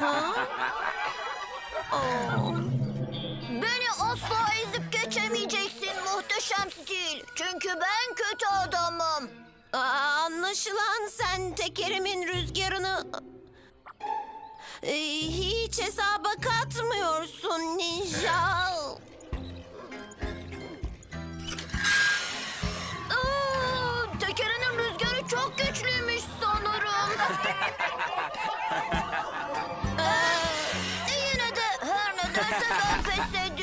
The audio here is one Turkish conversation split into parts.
Beni asla ezip geçemeyeceksin muhteşem stil. Çünkü ben kötü adamım. Aa, anlaşılan sen tekerimin rüzgarını e, hiç hesaba katmıyorsun ninja. Aa, tekerinin rüzgarı çok güçlüymüş sanırım. Ee, yine de her nedense ben pes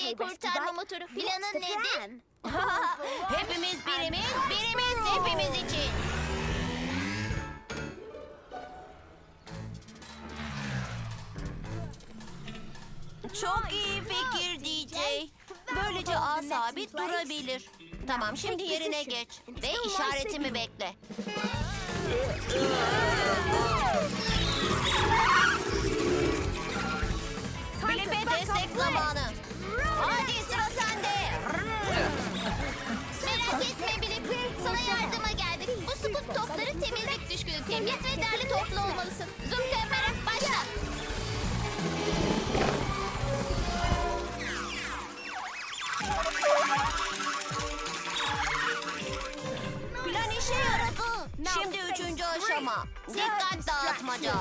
Peki kurtarma motoru planın nedir? hepimiz birimiz, birimiz hepimiz için. Çok iyi fikir DJ. Böylece ağ sabit durabilir. Tamam şimdi yerine geç ve işaretimi bekle. Blip'e destek zamanı. Temiz ve derli toplu olmalısın. Zoom kamera başla. Plan işe yaradı. Şimdi üçüncü aşama. Dikkat dağıtmaca.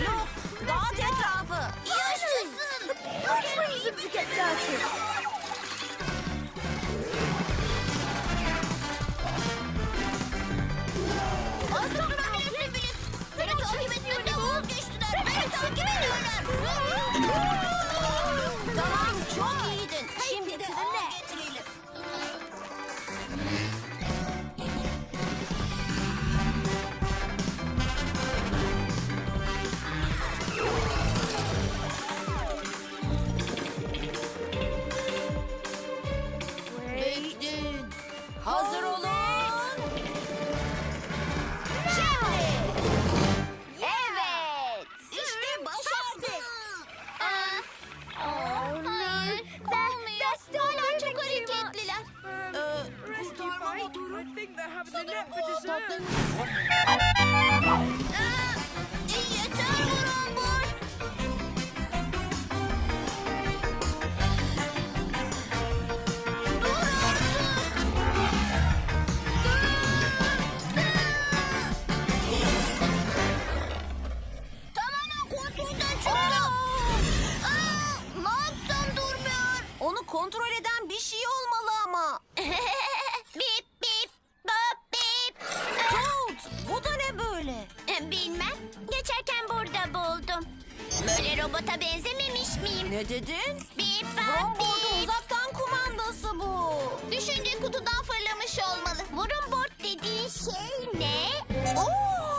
Luke, dağıt etrafı. Yaşasın. Hazır Bilmem. Geçerken burada buldum. Böyle robota benzememiş miyim? Ne dedin? Bip Longboard'un bip. uzaktan kumandası bu. Düşünce kutudan fırlamış olmalı. Vurun board dediğin şey ne? Oo!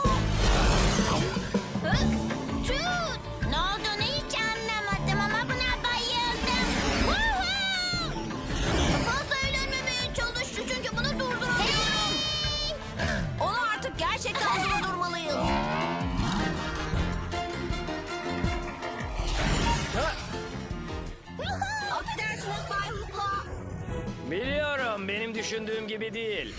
düşündüğüm gibi değil.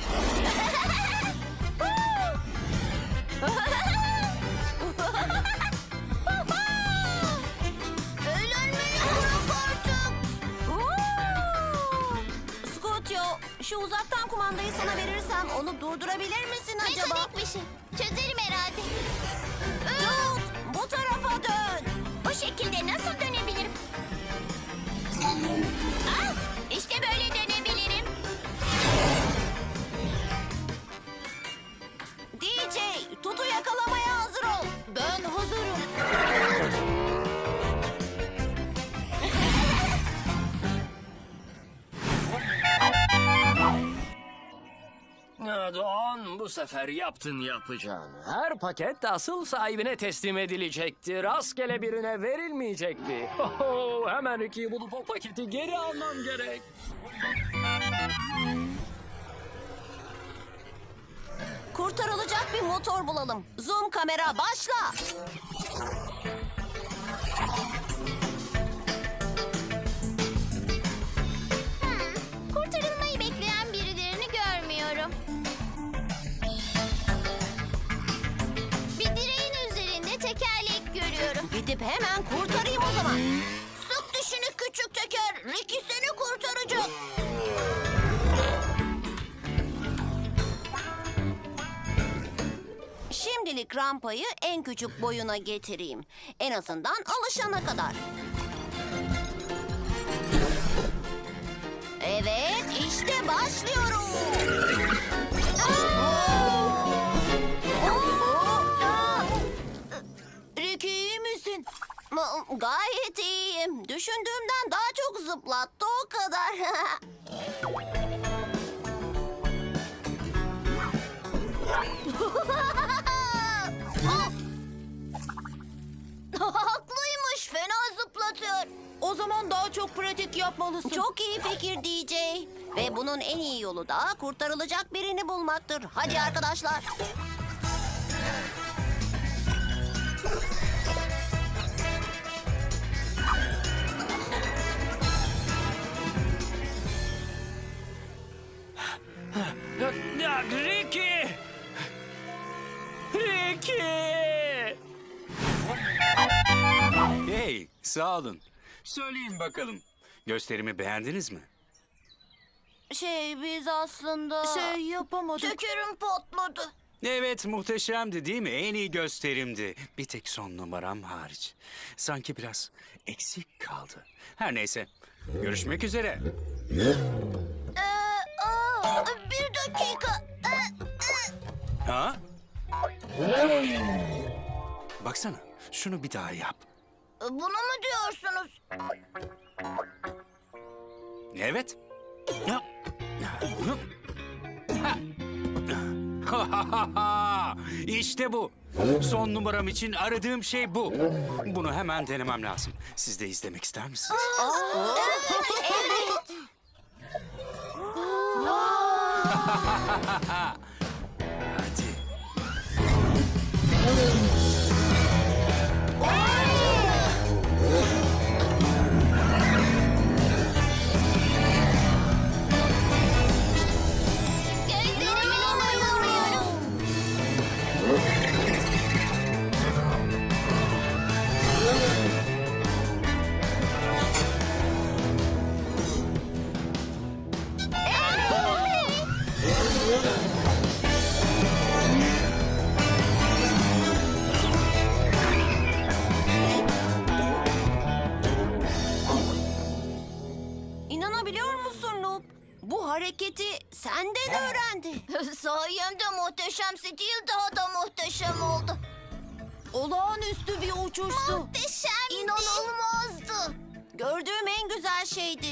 Eğlenmeli şu uzaktan kumandayı sana verirsem onu durdurabilir misin acaba? Mekanik bir şey. Çözerim herhalde. Sefer yaptın yapacağını. Her paket asıl sahibine teslim edilecekti. Rastgele birine verilmeyecekti. Oho, hemen ikiyi bulup o paketi geri almam gerek. Kurtarılacak bir motor bulalım. Zoom kamera başla. Gidip hemen kurtarayım o zaman. Sık dişini küçük teker. Ricky seni kurtaracak. Şimdilik rampayı en küçük boyuna getireyim. En azından alışana kadar. Evet, işte başlıyorum. Gayet iyiyim. Düşündüğümden daha çok zıplattı o kadar. Haklıymış. Fena zıplatıyor. O zaman daha çok pratik yapmalısın. Çok iyi fikir DJ. Ve bunun en iyi yolu da kurtarılacak birini bulmaktır. Hadi arkadaşlar. Sağ olun. Söyleyin bakalım. Gösterimi beğendiniz mi? Şey biz aslında... Şey yapamadık. Tekerim patladı. Evet, muhteşemdi değil mi? En iyi gösterimdi. Bir tek son numaram hariç. Sanki biraz eksik kaldı. Her neyse, görüşmek üzere. Ee, aa, bir dakika. Ee, Ha? Baksana, şunu bir daha yap. Bunu mu diyorsunuz? Evet. İşte bu. Son numaram için aradığım şey bu. Bunu hemen denemem lazım. Siz de izlemek ister misiniz? Hadi. muhteşem stil daha da muhteşem oldu. Olağanüstü bir uçuştu. Muhteşem. İnanılmazdı. Gördüğüm en güzel şeydi.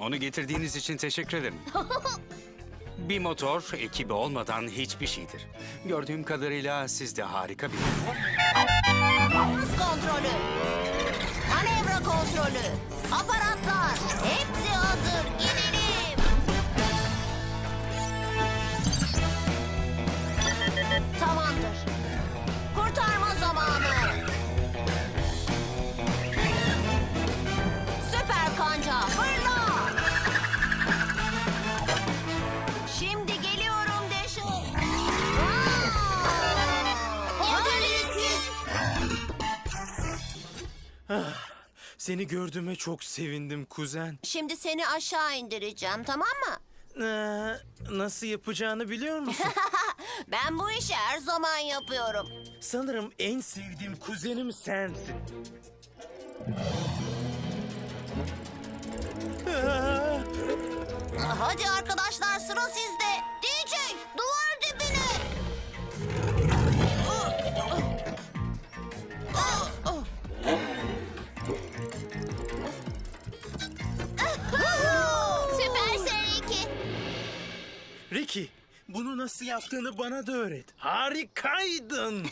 Onu getirdiğiniz için teşekkür ederim. Bir motor ekibi olmadan hiçbir şeydir. Gördüğüm kadarıyla siz de harika bir... Hız kontrolü. Manevra kontrolü. Aparatlar. Hepsi hazır. Gidelim. Seni gördüğüme çok sevindim kuzen. Şimdi seni aşağı indireceğim tamam mı? Ee, nasıl yapacağını biliyor musun? Ben bu işi her zaman yapıyorum. Sanırım en sevdiğim kuzenim sensin. Hadi arkadaşlar sıra sizde. Bunu nasıl yaptığını bana da öğret. Harikaydın.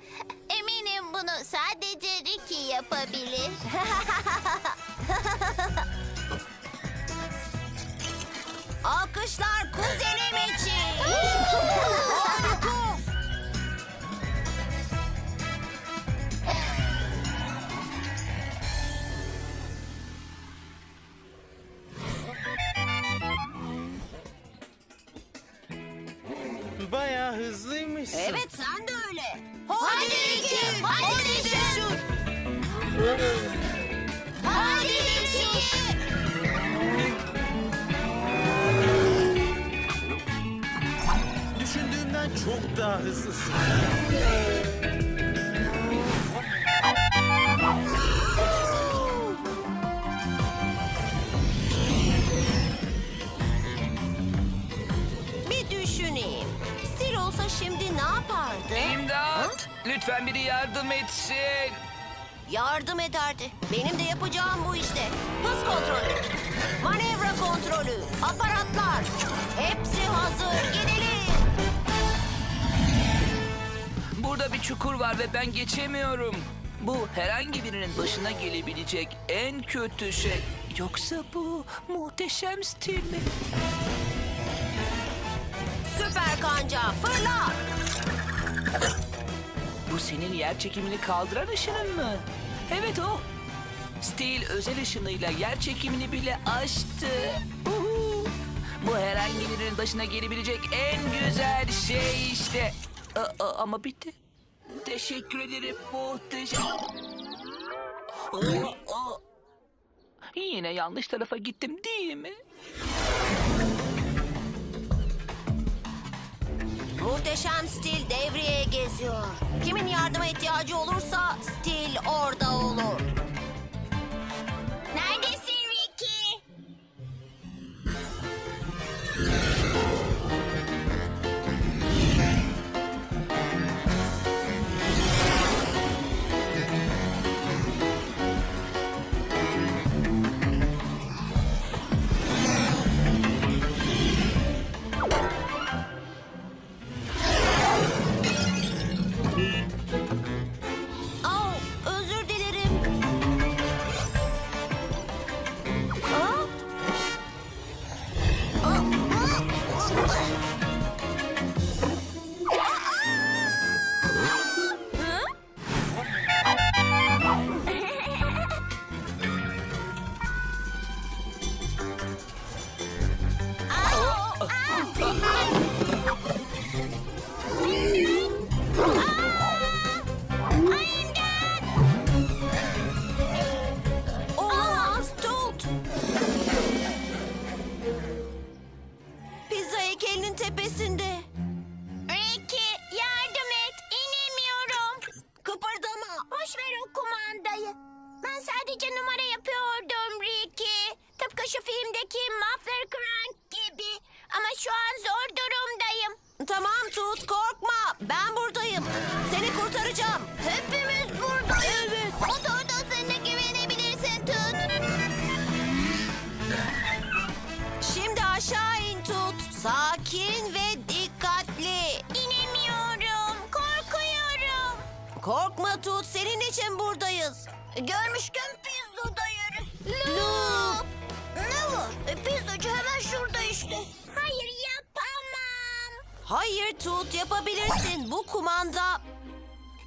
Eminim bunu sadece Ricky yapabilir. Alkışlar kuzenim için. Bayağı hızlıymışsın. Evet sen de öyle. Hadi Ricky, hadi Ricky. Hadi Ricky. Düşündüğümden çok daha hızlısın. Olsa şimdi ne yapardı? İmdat! Lütfen biri yardım etsin. Yardım ederdi. Benim de yapacağım bu işte. Hız kontrolü, manevra kontrolü, aparatlar. Hepsi hazır. Gidelim. Burada bir çukur var ve ben geçemiyorum. Bu herhangi birinin başına gelebilecek en kötü şey. Yoksa bu muhteşem stil mi? Kanca fırla. Bu senin yer çekimini kaldıran ışının mı? Evet o. Stil özel ışınıyla yer çekimini bile aştı. Bu herhangi birinin başına gelebilecek en güzel şey işte. A- a- ama bitti. Teşekkür ederim muhteşem. Yine yanlış tarafa gittim değil mi? Muhteşem stil devreye geziyor. Kimin yardıma ihtiyacı olursa stil orada olur. Zor durumdayım. Tamam tut korkma. Ben buradayım. Seni kurtaracağım. Hepimiz buradayız. Evet. Otordasına güvenebilirsin Tut. Şimdi aşağı in tut. Sakin ve dikkatli. İnemiyorum. Korkuyorum. Korkma tut. Senin için buradayız. Görmüşken pizza da yeriz. Loop. Ne var? E, pizzacı hemen şurada. Hayır tut yapabilirsin. Bu kumanda...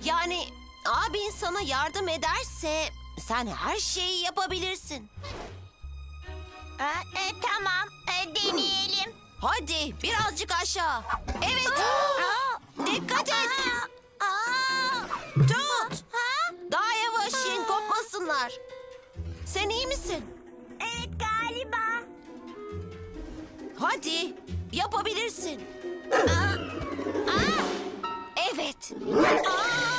Yani abin sana yardım ederse sen her şeyi yapabilirsin. Ha, e, tamam. E, deneyelim. Hadi birazcık aşağı. Evet. Dikkat et. Aa, aa. Tut. Ha? Daha yavaş in kopmasınlar. Sen iyi misin? Evet galiba. Hadi yapabilirsin. Aa, evet. Aa!